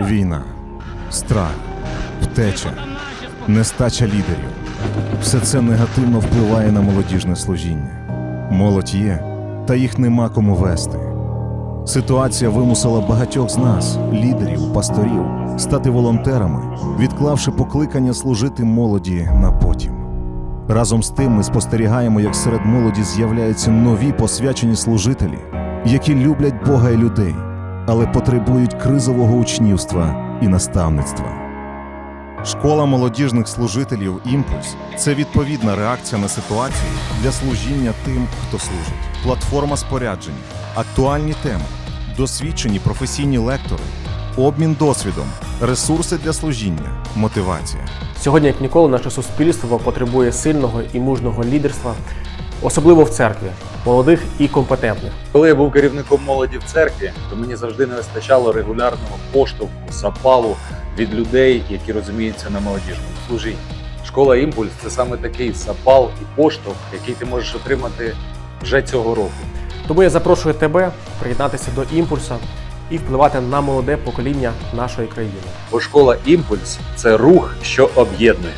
Війна, страх, втеча, нестача лідерів. Все це негативно впливає на молодіжне служіння. Молодь є, та їх нема кому вести. Ситуація вимусила багатьох з нас, лідерів, пасторів, стати волонтерами, відклавши покликання служити молоді на потім. Разом з тим ми спостерігаємо, як серед молоді з'являються нові посвячені служителі, які люблять Бога і людей, але потребують кризового учнівства і наставництва. Школа молодіжних служителів Імпульс це відповідна реакція на ситуацію для служіння тим, хто служить. Платформа спорядження, актуальні теми, досвідчені професійні лектори, обмін досвідом, ресурси для служіння, мотивація. Сьогодні, як ніколи, наше суспільство потребує сильного і мужного лідерства, особливо в церкві, молодих і компетентних. Коли я був керівником молоді в церкві, то мені завжди не вистачало регулярного поштовху, запалу від людей, які розуміються на молодіжному служінні. Школа імпульс це саме такий запал і поштовх, який ти можеш отримати вже цього року. Тому я запрошую тебе приєднатися до імпульса і впливати на молоде покоління нашої країни. Бо школа імпульс це рух, що об'єднує.